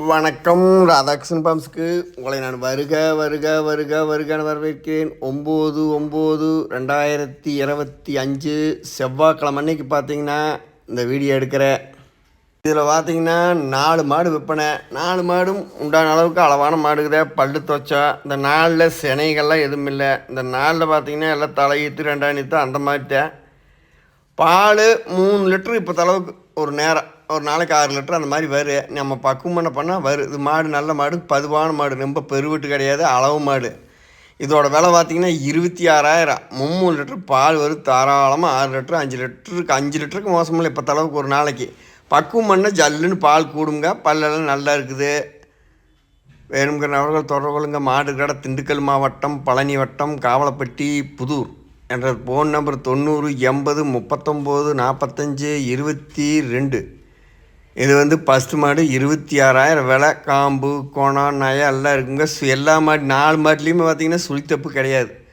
வணக்கம் ராதாகிருஷ்ணன் பாம்ஸுக்கு. உங்களை நான் வருக வருக வருக வருகன்னு வரவேற்கிறேன். ஒம்பது ஒம்பது ரெண்டாயிரத்தி இருபத்தி அஞ்சு செவ்வாய்க்கிழமை அன்னைக்கு பார்த்தீங்கன்னா இந்த வீடியோ எடுக்கிறேன் இதில் பார்த்தீங்கன்னா நாலு மாடு விற்பனை. நாலு மாடும் உண்டான அளவுக்கு அளவான மாடுக்குதே பல்லு துவச்சா. இந்த நாளில் சினைகள்லாம் எதுவும் இல்லை. இந்த நாளில் பார்த்தீங்கன்னா எல்லாம் தலையீத்து ரெண்டாயிரத்து அந்த மாதிரி தான் பால் மூணு லிட்டரு இப்போ தளவுக்கு ஒரு நேரம். ஒரு நாளைக்கு ஆறு லிட்டர் அந்த மாதிரி வரும் நம்ம பக்குவம் பண்ணால் வரும் இது மாடு நல்ல மாடு பதுவான மாடு. ரொம்ப பெருவெட்டு கிடையாது அளவு மாடு. இதோட விலை பார்த்திங்கன்னா இருபத்தி ஆறாயிரம். மும்மூணு லிட்டர் பால் வரும். தாராளமாக ஆறு லிட்டரு அஞ்சு லிட்டருக்கு அஞ்சு லிட்டருக்கு மோசமில்லை இப்போ தளவுக்கு ஒரு நாளைக்கு. பக்குவம் பண்ணால் ஜல்லுன்னு பால் கூடுங்க. பல்லெல்லாம் நல்லா இருக்குது. வேணுங்கிற நபர்கள் தொடர்பு கொள்ளுங்க. மாடு கடை திண்டுக்கல் மாவட்டம் பழனி வட்டம் காவலப்பட்டி புதூர். என்ற ஃபோன் நம்பர் தொண்ணூறு எண்பது முப்பத்தொம்போது நாற்பத்தஞ்சு இருபத்தி ரெண்டு. இது வந்து ஃபஸ்ட்டு மாடு இருபத்தி ஆறாயிரம் விலை. காம்பு கோணம் நயம் எல்லாம் இருக்குங்க. சு- எல்லா மாடு நாலு மாட்டிலையுமே பார்த்திங்கன்னா சுழித்தப்பு கிடையாது.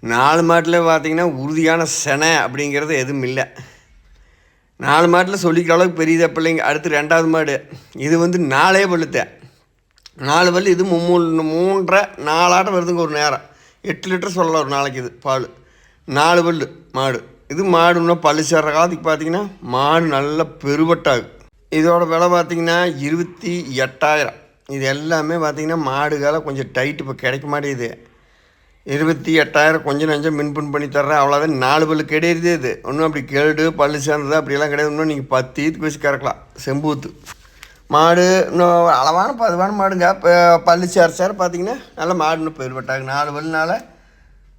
நாலு மாட்டில் பார்த்திங்கன்னா உறுதியான செனை அப்படிங்கிறது எதுவும் இல்லை. நாலு மாட்டில் சொல்லிக்கிற அளவுக்கு பெரியதா பிள்ளைங்க அடுத்து ரெண்டாவது மாடு. இது வந்து நாலே பழுத்தேன் நாலு பல்லு இது மூணு மூன்றரை நாலாட்டம் வருதுங்க ஒரு நேரம். எட்டு லிட்டர் சொல்லலாம் ஒரு நாளைக்கு இது பால். நாலு பல்லு மாடு. இது மாடு இன்னும் பல்லு சேர்ற காலத்துக்கு பார்த்தீங்கன்னா மாடு நல்ல பெருபட்டாகும் இதோட விலை பார்த்திங்கன்னா இருபத்தி எட்டாயிரம். இது எல்லாமே பார்த்திங்கன்னா மாடுகால கொஞ்சம் டைட் இப்போ கிடைக்க மாட்டேங்குது. இருபத்தி எட்டாயிரம் கொஞ்சம் நஞ்சம் மின்புன் பண்ணி தர்றேன் அவ்வளோதான் நாலு பல்லு கிடையாது இது. ஒன்றும் அப்படி கேடு பல்லு சேர்ந்தது அப்படியெல்லாம் கிடையாது. இன்னும் நீங்கள் பத்து ஈத்துக்கு வச்சு கறக்கலாம். செம்பூத்து. மாடு இன்னும் அளவான பதுவான மாடுங்க. இப்போ பல்லு சேர சேர பார்த்தீங்கன்னா நல்லா மாடு இன்னும் பெருவட்டாகும் நாலு பல்லுனால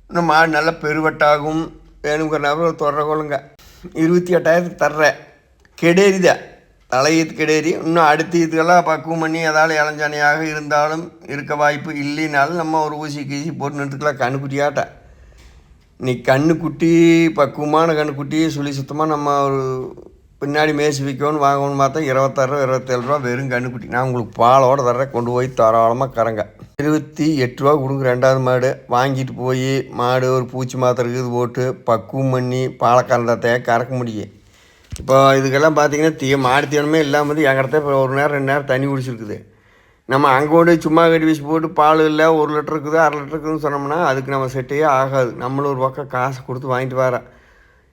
இன்னும் மாடு நல்ல பெருவட்டாகும். வேணுங்கிற நபர் தொடர இருபத்தி எட்டாயிரத்துக்கு தர்றேன். கெடேரிதான் தலையீத்து கெடேரி இன்னும் அடுத்த இதுக்கெல்லாம் பக்குவம் பண்ணி ஏதாவது இளஞ்சனையாக இருந்தாலும் இருக்க வாய்ப்பு இல்லைனாலும் நம்ம ஒரு ஊசி கீசி போட்டு நிறுத்துக்கலாம் கண்ணுக்குட்டியாட்ட. நீ கண்ணுக்குட்டி பக்குவமான கண்ணுக்குட்டி சுழி சுத்தமாக நம்ம ஒரு பின்னாடி மேய்ச்சி விற்கணும்னு வாங்கணும்னு பார்த்தா இருபத்தாறு இருபத்தேழு ரூபா வெறும் கண்ணுக்குட்டி. நான் உங்களுக்கு பாலோட தர்றேன். கொண்டு போய் தாராளமாக கறங்க. இருபத்தி எட்டு ரூபா கொடுங்க ரெண்டாவது மாடு. வாங்கிட்டு போய் மாடு ஒரு பூச்சி மாத்திரை இது போட்டு பக்குவம் பண்ணி பாலை கறந்தாத்தையே கறக்க முடியும். இப்போ இதுக்கெல்லாம் பார்த்தீங்கன்னா தீ மாடு தீவனமே இல்லாமல் வந்து எங்கிட்ட இப்போ ஒரு நேரம் ரெண்டு நேரம் தண்ணி குடிச்சிருக்குது. நம்ம அங்கே கொண்டு சும்மா கட்டி வீசி போட்டு பால் இல்லை ஒரு லிட்டர் இருக்குது அரை லிட்டர் இருக்குதுன்னு சொன்னோம்னா அதுக்கு நம்ம செட்டே ஆகாது. நம்மளும் ஒரு பக்கம் காசு கொடுத்து வாங்கிட்டு வரோம்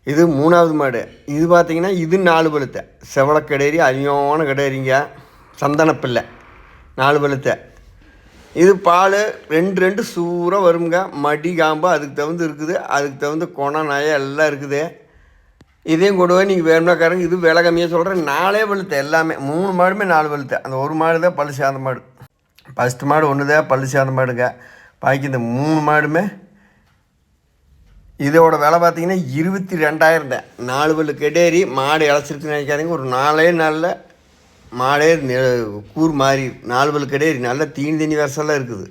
இது மூணாவது மாடு. இது பார்த்தீங்கன்னா இது நாலு பழுத்தை. செவலை கடையறி அதிகமான கடையறிங்க. சந்தனப்பில்லை நாலு பழுத்தை. இது பால் ரெண்டு ரெண்டு சூறாக வருங்க மடி காம்பு அதுக்கு தகுந்து இருக்குது. அதுக்கு தகுந்த குணம் நயம் எல்லாம் இருக்குது. இதையும் கொண்டு போய் நீங்கள் வேணும்னா கறங்க இது விலை கம்மியாக சொல்கிறேன் நாலே வெளுத்த எல்லாமே. மூணு மாடுமே நாலு வெளுத்த. அந்த ஒரு மாடு தான் பழு சேர்ந்த மாடு. ஃபஸ்ட்டு மாடு ஒன்று தான் பழு சேர்ந்த மாடுங்க. பாக்கி இந்த மூணு மாடுமே இதோட விலை பார்த்தீங்கன்னா இருபத்தி ரெண்டாயிரம் தான். நாலு பல்லு கெடேரி மாடு இழைச்சிருக்குன்னு நினைக்காதீங்க. ஒரு நாலே நாளில் மாடே கூர் மாறி நாலு பல்லு கெடேரி நல்ல தீனி தண்ணி வரசெல்லாம் இருக்குது.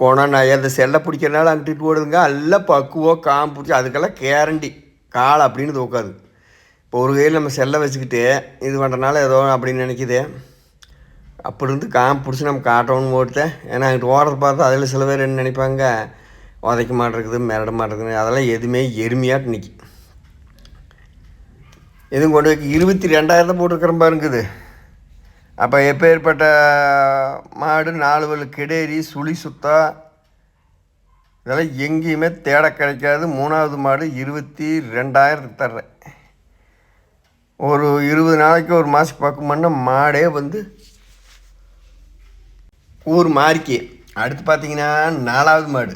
கோணம் நான் அந்த செல்லை பிடிக்கிறனால அங்கிட்டு ஓடுதுங்க. எல்லாம் பக்குவம் காம்பு பிடிச்சி அதுக்கெல்லாம் கேரண்டி கால் அப்படின்னு தூக்காது இப்போ ஒரு கையில் நம்ம செல்லை வச்சுக்கிட்டு இது பண்ணுறனால ஏதோ அப்படின்னு நினைக்குது. அப்படி இருந்து காம் பிடிச்சி நம்ம காட்டணும்னு ஓடுத்தேன் ஏன்னா அங்கிட்டு ஓடுறத பார்த்தா அதில் சில பேர் என்ன நினைப்பாங்க உதைக்க மாட்டேருக்குது மிரட மாட்டேருக்குது அதெல்லாம் எதுவுமே எருமையாட்டு நிற்கி எதுவும் கொண்டு வைக்க இருபத்தி ரெண்டாயிரத்தை போட்டிருக்கிற பாருங்குது. அப்போ எப்பேற்பட்ட மாடு நாலு வலு கிடேரி சுழி சுத்தம் இதெல்லாம் எங்கேயுமே தேட கிடைக்காது. மூணாவது மாடு இருபத்தி ரெண்டாயிரத்துக்கு தர்றேன். ஒரு இருபது நாளைக்கு ஒரு மாதத்துக்கு பக்கம்னா மாடே வந்து ஊர் மாறிக்கே. அடுத்து பார்த்தீங்கன்னா நாலாவது மாடு.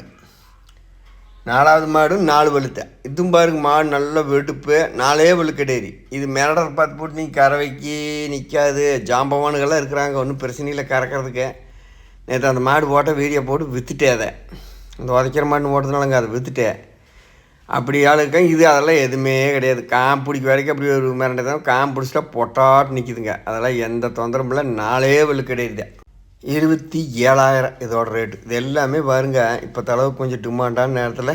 நாலாவது மாடு நாலு வெளுத்த இதுவும் பாருங்க மாடு நல்ல வெடுப்பு. நாலே வெளுக்கடேரி இது மிரடர் பார்த்து போட்டு நீ கறவைக்கு நிற்காது ஜாம்பவானுகள்லாம் இருக்கிறாங்க. ஒன்றும் பிரச்சனை இல்லை கறக்கிறதுக்கு. நேற்று அந்த மாடு போட்டால் வீடியோ போட்டு விற்றுட்டே அதை. இந்த உதைக்கிற மாட்டு போட்டதுனாலங்க அதை விற்றுட்டேன் அப்படி ஆளுக்க இது அதெல்லாம் எதுவுமே கிடையாது. காம் பிடிக்க வரைக்கும் அப்படி ஒரு மிரண்டை தான். காம் பிடிச்சிட்டா பொட்டாட்டு நிற்கிதுங்க அதெல்லாம் எந்த தொந்தரவும் இல்லை. நாளே வெளுக்கடேரி கிடையாது இருபத்தி ஏழாயிரம் இதோட ரேட்டு இது எல்லாமே பாருங்க. இப்போ தளவு கொஞ்சம் டிமாண்டான நேரத்தில்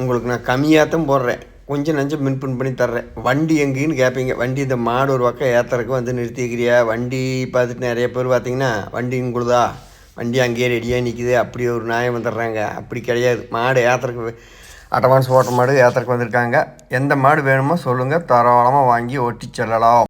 உங்களுக்கு நான் கம்மியாக தான் போடுறேன். கொஞ்சம் நஞ்சம் மின்புன் பண்ணி தர்றேன். வண்டி எங்கேன்னு கேட்பீங்க வண்டி இந்த மாடு ஒரு பக்கம் ஏற்றுறக்கு வந்து நிறுத்திக்கிறியா? வண்டி பார்த்துட்டு நிறைய பேர் பார்த்தீங்கன்னா வண்டி உங்களுதா வண்டி அங்கேயே ரெடியாக நிற்கிது அப்படி ஒரு நியாயம் வந்துடுறாங்க. அப்படி கிடையாது. மாடு ஏற்றுறதுக்கு அட்வான்ஸ் ஓட்ட மாடு ஏற்றுறதுக்கு வந்திருக்காங்க. எந்த மாடு வேணுமோ சொல்லுங்கள் தாராளமாக வாங்கி ஓட்டி செல்லலாம்.